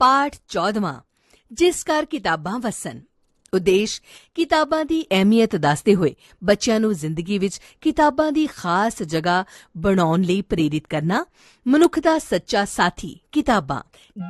ਪਾਠ 14ਵਾਂ ਜਿਸ ਕਰ ਕਿਤਾਬਾਂ ਵਸਨ ਉਦੇਸ਼, ਕਿਤਾਬਾਂ ਦੀ ਅਹਿਮੀਅਤ ਦੱਸਦੇ ਹੋਏ ਬੱਚਿਆਂ ਨੂੰ ਜ਼ਿੰਦਗੀ ਵਿੱਚ ਕਿਤਾਬਾਂ ਦੀ ਖਾਸ ਜਗ੍ਹਾ ਬਣਾਉਣ ਲਈ ਪ੍ਰੇਰਿਤ ਕਰਨਾ, ਮਨੁੱਖ ਦਾ ਸੱਚਾ ਸਾਥੀ ਕਿਤਾਬਾਂ,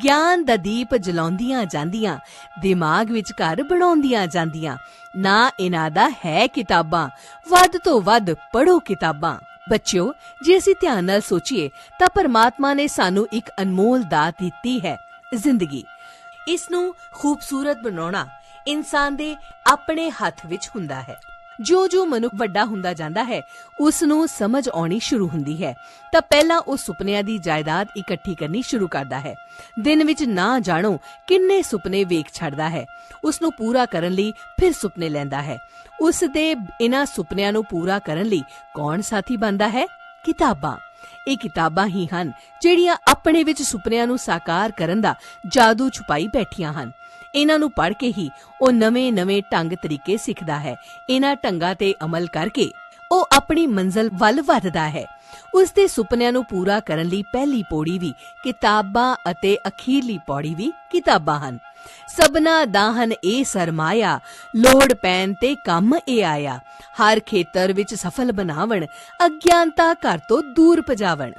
ਗਿਆਨ ਦਾ ਦੀਪ ਜਲਾਉਂਦੀਆਂ ਜਾਂਦੀਆਂ, ਦਿਮਾਗ ਵਿੱਚ ਘਰ ਬਣਾਉਂਦੀਆਂ ਜਾਂਦੀਆਂ। ਨਾ ਇਹਨਾਂ ਦਾ ਹੈ ਕਿਤਾਬਾਂ, ਵੱਧ ਤੋਂ ਵੱਧ ਪੜੋ ਕਿਤਾਬਾਂ। ਬੱਚਿਓ, ਜੇ ਅਸੀਂ ਧਿਆਨ ਨਾਲ ਸੋਚੀਏ, ਤਾਂ ਪਰਮਾਤਮਾ ਨੇ ਸਾਨੂੰ ਇੱਕ ਅਨਮੋਲ ਦਾਤ ਦਿੱਤੀ ਹੈ। ਜ਼ਿੰਦਗੀ। ਇਸ ਨੂੰ ਖੂਬਸੂਰਤ ਬਣਾਉਣਾ ਇਨਸਾਨ ਦੇ ਆਪਣੇ ਹੱਥ ਵਿੱਚ ਹੁੰਦਾ ਹੈ। ਜੋ ਜੋ ਮਨੁੱਖ ਵੱਡਾ ਹੁੰਦਾ ਜਾਂਦਾ ਹੈ ਉਸ ਨੂੰ ਸਮਝ ਆਉਣੀ ਸ਼ੁਰੂ ਹੁੰਦੀ ਹੈ। ਤਾਂ ਪਹਿਲਾਂ ਉਹ ਸੁਪਨਿਆਂ ਦੀ ਜਾਇਦਾਦ ਇਕੱਠੀ ਕਰਨੀ ਸ਼ੁਰੂ ਕਰਦਾ ਹੈ। ਦਿਨ ਵਿੱਚ ਨਾ ਜਾਣੋ ਕਿੰਨੇ ਸੁਪਨੇ ਵੇਖ ਛੱਡਦਾ ਹੈ। ਉਸ ਨੂੰ ਪੂਰਾ ਕਰਨ ਲਈ ਫਿਰ ਸੁਪਨੇ ਲੈਂਦਾ ਹੈ। ਉਸ ਦੇ ਇਹਨਾਂ ਸੁਪਨਿਆਂ ਨੂੰ ਪੂਰਾ ਕਰਨ ਲਈ ਕੌਣ ਸਾਥੀ ਬਣਦਾ ਹੈ? ਕਿਤਾਬਾਂ। ਇਹ ਕਿਤਾਬਾਂ ਹੀ ਹਨ ਜਿਹੜੀਆਂ ਆਪਣੇ ਵਿੱਚ ਸੁਪਨਿਆਂ ਨੂੰ ਸਾਕਾਰ ਕਰਨ ਦਾ ਜਾਦੂ ਛੁਪਾਈ ਬੈਠੀਆਂ ਹਨ। ਇਹਨਾਂ ਨੂੰ ਪੜ੍ਹ ਕੇ ਹੀ ਉਹ ਨਵੇਂ-ਨਵੇਂ ਢੰਗ ਤਰੀਕੇ ਸਿੱਖਦਾ ਹੈ। ਇਹਨਾਂ ਢੰਗਾਂ ਤੇ ਅਮਲ ਕਰਕੇ ਉਹ ਆਪਣੀ ਮੰਜ਼ਲ ਵੱਲ ਵਧਦਾ ਹੈ। ਉਸ ਦੇ ਸੁਪਨਿਆਂ ਨੂੰ ਪੂਰਾ ਕਰਨ ਲਈ ਪਹਿਲੀ ਪੌੜੀ ਵੀ ਕਿਤਾਬਾਂ ਅਤੇ ਅਖੀਰਲੀ ਪੌੜੀ ਵੀ ਕਿਤਾਬਾਂ ਹਨ। ਸਬਨਾ ਦਾਹਨ ਇਹ ਸਰਮਾਇਆ, ਲੋੜ ਪੈਣ ਤੇ ਕੰਮ ਇਹ ਆਇਆ। ਹਰ ਖੇਤਰ ਵਿੱਚ ਸਫਲ ਬਣਾਵਣ, ਅਗਿਆਨਤਾ ਘਰ ਤੋਂ ਦੂਰ ਭਜਾਵਣ।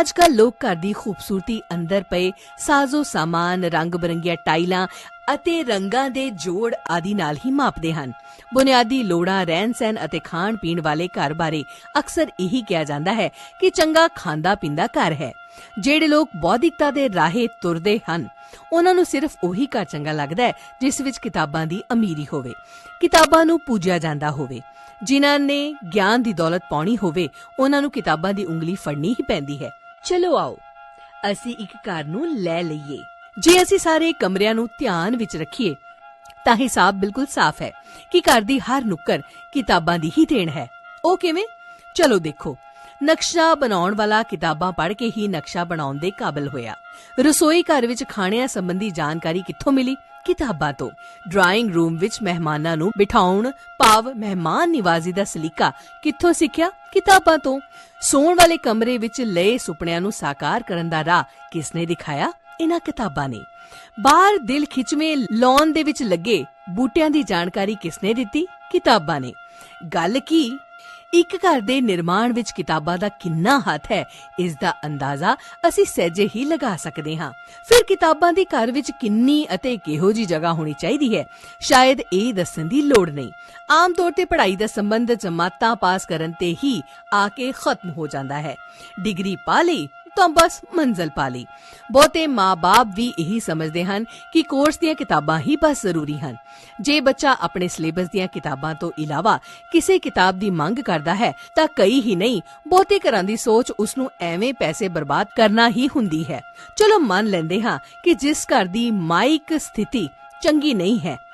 ਅੱਜ ਕੱਲ ਲੋਕ ਘਰ ਦੀ ਖੂਬਸੂਰਤੀ ਅੰਦਰ ਪਏ, ਸਾਜ਼ੋ ਸਾਮਾਨ, ਰੰਗ ਬਰੰਗੀਆਂ ਟਾਈਲਾਂ ਅਤੇ ਰੰਗਾਂ ਦੇ ਜੋੜ ਆਦਿ ਨਾਲ ਹੀ ਮਾਪਦੇ ਹਨ। ਬੁਨਿਆਦੀ ਲੋੜਾਂ ਰਹਿਣ ਸਹਿਣ ਅਤੇ ਖਾਣ ਪੀਣ ਵਾਲੇ ਘਰ ਬਾਰੇ ਅਕਸਰ ਇਹੀ ਕਿਹਾ ਜਾਂਦਾ ਹੈ ਕਿ ਚੰਗਾ ਖਾਂਦਾ ਪੀਂਦਾ ਘਰ ਹੈ। ਜਿਹੜੇ ਲੋਕ ਬੌਧਿਕਤਾ ਦੇ ਰਾਹੇ ਤੁਰਦੇ ਹਨ, ਉਹਨਾਂ ਨੂੰ ਸਿਰਫ ਉਹੀ ਘਰ ਚੰਗਾ ਲੱਗਦਾ ਹੈ, ਜਿਸ ਵਿੱਚ ਕਿਤਾਬਾਂ ਦੀ ਅਮੀਰੀ ਹੋਵੇ, ਕਿਤਾਬਾਂ ਨੂੰ ਪੂਜਿਆ ਜਾਂਦਾ ਹੋਵੇ, ਜਿਨ੍ਹਾਂ ਨੇ ਗਿਆਨ ਦੀ ਦੌਲਤ ਪਾਉਣੀ ਹੋਵੇ, ਉਹਨਾਂ ਨੂੰ ਕਿਤਾਬਾਂ ਦੀ ਉਂਗਲੀ ਫੜਨੀ ਹੀ ਪੈਂਦੀ ਹੈ। ਚਲੋ ਆਓ, ਅਸੀਂ ਇੱਕ ਘਰ ਨੂੰ ਲੈ ਲਈਏ। ਜੇ ਅਸੀਂ ਸਾਰੇ ਕਮਰਿਆਂ ਨੂੰ ਧਿਆਨ ਵਿੱਚ ਰੱਖੀਏ, ਤਾਂ ਹਿਸਾਬ ਬਿਲਕੁਲ ਸਾਫ਼ ਹੈ ਕਿ ਘਰ ਦੀ ਹਰ ਨੁੱਕਰ ਕਿਤਾਬਾਂ ਦੀ ਹੀ ਦੇਣ ਹੈ। ਉਹ ਕਿਵੇਂ? ਚਲੋ ਦੇਖੋ ਨਕਸ਼ਾ ਬਣਾਉਣ ਵਾਲਾ ਕਿਤਾਬਾਂ ਪੜ੍ਹ ਕੇ ਹੀ ਨਕਸ਼ਾ ਬਣਾਉਣ ਦੇ ਕਾਬਿਲ ਹੋਇਆ। ਰਸੋਈ ਘਰ ਵਿੱਚ ਖਾਣਿਆਂ ਸੰਬੰਧੀ ਜਾਣਕਾਰੀ ਕਿੱਥੋਂ ਮਿਲੀ? ਕਿਤਾਬਾਂ ਤੋਂ। ਡਰਾਇੰਗ ਰੂਮ ਵਿੱਚ ਮਹਿਮਾਨਾਂ ਨੂੰ ਬਿਠਾਉਣ, ਭਾਵ ਮਹਿਮਾਨ ਨਿਵਾਜ਼ੀ ਦਾ ਸਲੀਕਾ ਕਿੱਥੋਂ ਸਿੱਖਿਆ? ਕਿਤਾਬਾਂ ਤੋਂ। ਸੌਣ ਵਾਲੇ ਕਮਰੇ ਵਿੱਚ ਲਏ ਸੁਪਨਿਆਂ ਨੂੰ ਸਾਕਾਰ ਕਰਨ ਦਾ ਰਾਹ ਕਿਸ ਨੇ ਦਿਖਾਇਆ? ਇਹਨਾਂ ਕਿਤਾਬਾਂ ਨੇ। ਬਾਹਰ ਦਿਲ ਖਿਚਵੇਂ ਲੌਨ ਦੇ ਵਿੱਚ ਲੱਗੇ ਬੂਟਿਆਂ ਦੀ ਜਾਣਕਾਰੀ ਕਿਸ ਨੇ ਦਿੱਤੀ? ਕਿਤਾਬਾਂ ਨੇ। ਗੱਲ ਕੀ? ਇੱਕ ਘਰ ਦੇ ਨਿਰਮਾਣ ਵਿੱਚ ਕਿਤਾਬਾਂ ਦਾ ਕਿੰਨਾ ਹੱਥ ਹੈ, ਇਸ ਦਾ ਅੰਦਾਜ਼ਾ ਅਸੀਂ ਸਹਿਜੇ ਹੀ ਲਗਾ ਸਕਦੇ ਹਾਂ। ਫਿਰ ਕਿਤਾਬਾਂ ਦੇ ਘਰ ਵਿੱਚ ਕਿੰਨੀ ਅਤੇ ਕਿਹੋ ਜੀ ਜਗ੍ਹਾ ਹੋਣੀ ਚਾਹੀਦੀ ਹੈ? ਸ਼ਾਇਦ ਇਹ ਦੱਸਣ ਦੀ ਲੋੜ ਨਹੀਂ। ਆਮ ਤੌਰ ਤੇ ਪੜ੍ਹਾਈ ਦਾ ਸੰਬੰਧ ਜਮਾਤਾਂ ਪਾਸ ਕਰਨ ਤੇ ਹੀ ਆ ਕੇ ਖਤਮ ਹੋ ਜਾਂਦਾ ਹੈ। ਡਿਗਰੀ ਪਾ ਲਈ ਤਾਂ ਬਸ ਮੰਜ਼ਲ ਪਾ ਲਈ ਬਹੁਤੇ ਮਾਪੇ ਵੀ ਇਹੀ ਸਮਝਦੇ ਹਨ ਕਿ ਕੋਰਸ ਦੀਆਂ ਕਿਤਾਬਾਂ ਹੀ ਬਸ ਜ਼ਰੂਰੀ ਹਨ। ਜੇ ਬੱਚਾ ਆਪਣੇ ਸਿਲੇਬਸ ਦੀਆਂ ਕਿਤਾਬਾਂ ਤੋਂ ਇਲਾਵਾ ਕਿਸੇ ਕਿਤਾਬ ਦੀ ਮੰਗ ਕਰਦਾ ਹੈ, ਤਾਂ ਕਈ ਹੀ ਨਹੀਂ, ਬਹੁਤੇ ਘਰਾਂ ਦੀ ਸੋਚ ਉਸ ਨੂੰ ਐਵੇਂ ਪੈਸੇ ਬਰਬਾਦ ਕਰਨਾ ਹੀ ਹੁੰਦੀ ਹੈ। ਚਲੋ ਮੰਨ ਲੈਂਦੇ ਹਾਂ ਕਿ ਜਿਸ ਘਰ ਦੀ ਮਾਇਕ ਸਥਿਤੀ ਚੰਗੀ ਨਹੀਂ ਹੈ।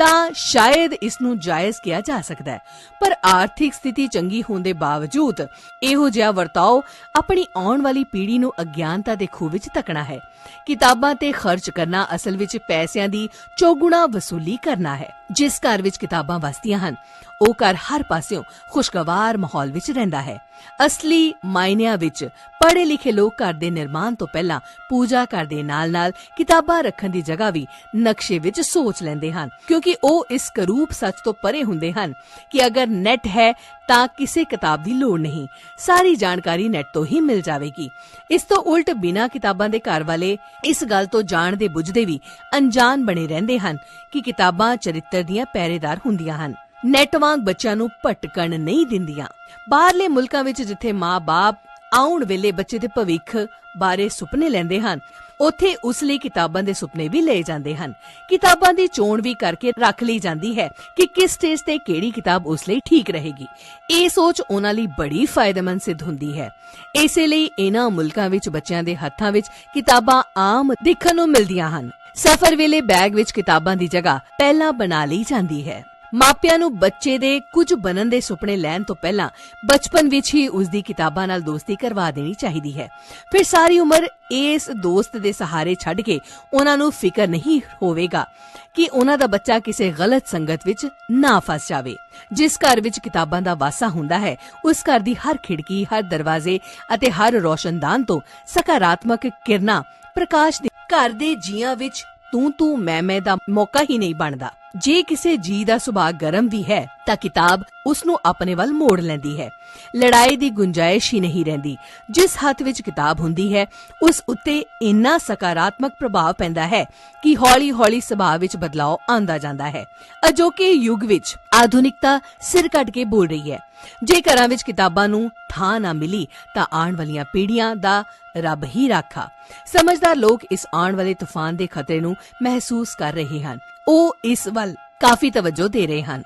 ਤਾਂ ਸ਼ਾਇਦ ਇਸ ਨੂੰ ਜਾਇਜ਼ ਕਿਹਾ ਜਾ ਸਕਦਾ ਹੈ। ਪਰ ਆਰਥਿਕ ਸਥਿਤੀ ਚੰਗੀ ਹੋਣ ਦੇ ਬਾਵਜੂਦ ਇਹੋ ਜਿਹਾ ਵਰਤਾਓ ਆਪਣੀ ਆਉਣ ਵਾਲੀ ਪੀੜ੍ਹੀ ਨੂੰ ਅਗਿਆਨਤਾ ਦੇ ਖੂਹ ਵਿੱਚ ਤੱਕਣਾ ਹੈ। ਕਿਤਾਬਾਂ ਤੇ ਖਰਚ ਕਰਨਾ ਅਸਲ ਵਿੱਚ ਪੈਸਿਆਂ ਦੀ ਚੌਗੁਣਾ ਵਸੂਲੀ ਕਰਨਾ ਹੈ, ਜਿਸ ਘਰ ਵਿੱਚ ਕਿਤਾਬਾਂ ਵਸਦੀਆਂ ਹਨ। ਉਹ ਘਰ ਹਰ ਪਾਸਿਓਂ ਖੁਸ਼ਗਵਾਰ ਮਾਹੌਲ ਵਿੱਚ ਰਹਿੰਦਾ ਹੈ। ਅਸਲੀ ਮਾਇਨਿਆਂ ਵਿੱਚ ਪੜ੍ਹੇ ਲਿਖੇ ਲੋਕ ਘਰ ਦੇ ਨਿਰਮਾਣ ਤੋਂ ਪਹਿਲਾਂ ਪੂਜਾ ਘਰ ਦੇ ਨਾਲ-ਨਾਲ ਕਿਤਾਬਾਂ ਰੱਖਣ ਦੀ ਜਗ੍ਹਾ ਵੀ ਨਕਸ਼ੇ ਵਿੱਚ ਸੋਚ ਲੈਂਦੇ ਹਨ। ਕਿਉਂਕਿ ਉਹ ਇਸ ਕਰੂਪ ਸੱਚ ਤੋਂ ਪਰੇ ਹੁੰਦੇ ਹਨ ਕਿ ਅਗਰ ਨੈਟ ਹੈ ਤਾਂ ਕਿਸੇ ਕਿਤਾਬ ਦੀ ਲੋੜ ਨਹੀਂ। ਸਾਰੀ ਜਾਣਕਾਰੀ ਨੈਟ ਤੋਂ ਹੀ ਮਿਲ ਜਾਵੇਗੀ। ਇਸ ਤੋਂ ਉਲਟ ਬਿਨਾ ਕਿਤਾਬਾਂ ਦੇ ਘਰ ਵਾਲੇ ਇਸ ਗੱਲ ਤੋਂ ਜਾਣਦੇ ਬੁੱਝਦੇ ਵੀ ਅਣਜਾਣ ਬਣੇ ਰਹਿੰਦੇ ਹਨ ਕਿ ਕਿਤਾਬਾਂ ਚਰਿੱਤਰ ਦੀਆਂ ਪਹਿਰੇਦਾਰ ਹੁੰਦੀਆਂ ਹਨ। ਨੈਟ ਵਾਂਗ ਬੱਚਿਆਂ ਨੂੰ ਭਟਕਣ ਨਹੀਂ ਦਿੰਦੀਆਂ। ਬਾਹਰਲੇ ਮੁਲਕਾਂ ਵਿੱਚ ਜਿੱਥੇ ਮਾਂ-ਬਾਪ ਆਉਣ ਵੇਲੇ ਬੱਚੇ ਦੇ ਭਵਿੱਖ ਬਾਰੇ ਸੁਪਨੇ ਲੈਂਦੇ ਹਨ। ਉੱਥੇ ਉਸ ਲਈ ਕਿਤਾਬਾਂ ਦੇ ਸੁਪਨੇ ਵੀ ਲਏ ਜਾਂਦੇ ਹਨ। ਕਿਤਾਬਾਂ ਦੀ ਚੋਣ ਵੀ ਕਰਕੇ ਰੱਖ ਲਈ ਜਾਂਦੀ ਹੈ ਕਿ ਕਿਸ ਸਟੇਜ ਤੇ ਕਿਹੜੀ ਕਿਤਾਬ ਉਸ ਲਈ ਠੀਕ ਰਹੇਗੀ। ਇਹ ਸੋਚ ਉਹਨਾਂ ਲਈ ਬੜੀ ਫਾਇਦੇਮੰਦ ਸਿੱਧ ਹੁੰਦੀ ਹੈ। ਇਸੇ ਲਈ ਇਹਨਾਂ ਮੁਲਕਾਂ ਵਿੱਚ ਬੱਚਿਆਂ ਦੇ ਹੱਥਾਂ ਵਿੱਚ ਕਿਤਾਬਾਂ ਆਮ ਦੇਖਣ ਨੂੰ ਮਿਲਦੀਆਂ ਹਨ। ਸਫ਼ਰ ਵੇਲੇ ਬੈਗ ਵਿੱਚ ਕਿਤਾਬਾਂ ਦੀ ਜਗ੍ਹਾ ਪਹਿਲਾਂ ਬਣਾ ਲਈ ਜਾਂਦੀ ਹੈ। ਮਾਪਿਆਂ ਨੂੰ ਬੱਚੇ ਦੇ ਕੁਝ ਬਣਨ ਦੇ ਸੁਪਨੇ ਲੈਣ ਤੋਂ ਪਹਿਲਾਂ ਬਚਪਨ ਵਿੱਚ ਹੀ ਉਸ ਦੀ ਕਿਤਾਬਾਂ ਨਾਲ ਦੋਸਤੀ ਕਰਵਾ ਦੇਣੀ ਚਾਹੀਦੀ ਹੈ। ਫਿਰ ਸਾਰੀ ਉਮਰ ਇਸ ਦੋਸਤ ਦੇ ਸਹਾਰੇ ਛੱਡ ਕੇ ਉਹਨਾਂ ਨੂੰ ਫਿਕਰ ਨਹੀਂ ਹੋਵੇਗਾ ਕਿ ਉਹਨਾਂ ਦਾ ਬੱਚਾ ਕਿਸੇ ਗਲਤ ਸੰਗਤ ਵਿੱਚ ਨਾ ਫਸ ਜਾਵੇ। ਜਿਸ ਘਰ ਵਿੱਚ ਕਿਤਾਬਾਂ ਦਾ ਵਾਸਾ ਹੁੰਦਾ ਹੈ, ਉਸ ਘਰ ਦੀ ਹਰ ਖਿੜਕੀ, ਹਰ ਦਰਵਾਜ਼ੇ ਅਤੇ ਹਰ ਰੋਸ਼ਨਦਾਨ ਤੋਂ ਸਕਾਰਾਤਮਕ ਕਿਰਨਾਂ ਪ੍ਰਕਾਸ਼ ਦੇ ਘਰ ਦੇ ਜੀਆਂ ਵਿੱਚ ਤੂੰ ਤੂੰ ਮੈਂ ਮੈਂ ਦਾ ਮੌਕਾ ਹੀ ਨਹੀਂ ਬਣਦਾ। ਜੇ ਕਿਸੇ ਜੀ ਦਾ ਸੁਭਾਅ ਗਰਮ ਵੀ ਹੈ, ਤਾਂ ਕਿਤਾਬ ਉਸ ਨੂੰ ਆਪਣੇ ਵੱਲ ਮੋੜ ਲੈਂਦੀ ਹੈ। ਲੜਾਈ ਦੀ ਗੁੰਜਾਇਸ਼ ਹੀ ਨਹੀਂ ਰਹਿੰਦੀ। ਜਿਸ ਹੱਥ ਵਿੱਚ ਕਿਤਾਬ ਹੁੰਦੀ ਹੈ, ਉਸ ਉੱਤੇ ਇੰਨਾ ਸਕਾਰਾਤਮਕ ਪ੍ਰਭਾਵ ਪੈਂਦਾ ਹੈ ਕਿ ਹੌਲੀ-ਹੌਲੀ ਸੁਭਾਅ ਵਿੱਚ ਬਦਲਾਅ ਆਉਂਦਾ ਜਾਂਦਾ ਹੈ। ਅਜੋਕੇ ਯੁੱਗ ਵਿੱਚ ਆਧੁਨਿਕਤਾ ਸਿਰ ਕੱਢ ਕੇ ਬੋਲ ਰਹੀ ਹੈ। ਜੇ ਘਰਾਂ ਵਿੱਚ ਕਿਤਾਬਾਂ ਨੂੰ ਥਾਂ ਨਾ ਮਿਲੀ, ਤਾਂ ਆਉਣ ਵਾਲੀਆਂ ਪੀੜ੍ਹੀਆਂ ਦਾ ਰੱਬ ਹੀ ਰਾਖਾ। ਸਮਝਦਾਰ ਲੋਕ ਇਸ ਆਉਣ ਵਾਲੇ ਤੂਫਾਨ ਦੇ ਖਤਰੇ ਨੂੰ ਮਹਿਸੂਸ ਕਰ ਰਹੇ ਹਨ। ਉਹ ਇਸ ਵੱਲ ਕਾਫੀ ਤਵੱਜੋ ਦੇ ਰਹੇ ਹਨ।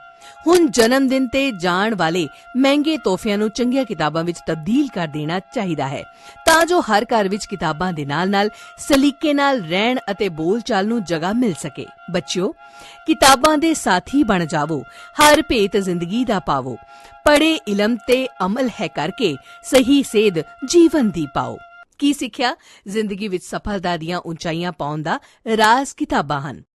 ਹੁਣ ਜਨਮ ਦਿਨ ਤੇ ਜਾਣ ਵਾਲੇ ਮਹਿੰਗੇ ਤੋਹਫਿਆਂ ਨੂੰ ਚੰਗੀਆਂ ਕਿਤਾਬਾਂ ਵਿੱਚ ਤਬਦੀਲ ਕਰ ਦੇਣਾ ਚਾਹੀਦਾ ਹੈ। ਤਾਂ ਜੋ ਹਰ ਘਰ ਵਿੱਚ ਕਿਤਾਬਾਂ ਦੇ ਨਾਲ-ਨਾਲ ਸਲੀਕੇ ਨਾਲ ਰਹਿਣ ਅਤੇ ਬੋਲਚਾਲ ਨੂੰ ਜਗ੍ਹਾ ਮਿਲ ਸਕੇ। ਬੱਚਿਓ, ਕਿਤਾਬਾਂ ਦੇ ਸਾਥੀ ਬਣ ਜਾਵੋ, ਹਰ ਭੇਤ ਜ਼ਿੰਦਗੀ ਦਾ ਪਾਵੋ। ਪੜੇ ਇਲਮ ਤੇ ਅਮਲ ਹੈ ਕਰਕੇ ਸਹੀ ਸੇਧ ਜੀਵਨ ਦੀ ਪਾਓ। ਕੀ ਸਿੱਖਿਆ? ਜ਼ਿੰਦਗੀ ਵਿੱਚ ਸਫਲਤਾ ਦੀਆਂ ਉਚਾਈਆਂ ਪਾਉਣ ਦਾ ਰਾਜ਼ ਕਿਤਾਬਾਂ ਹਨ।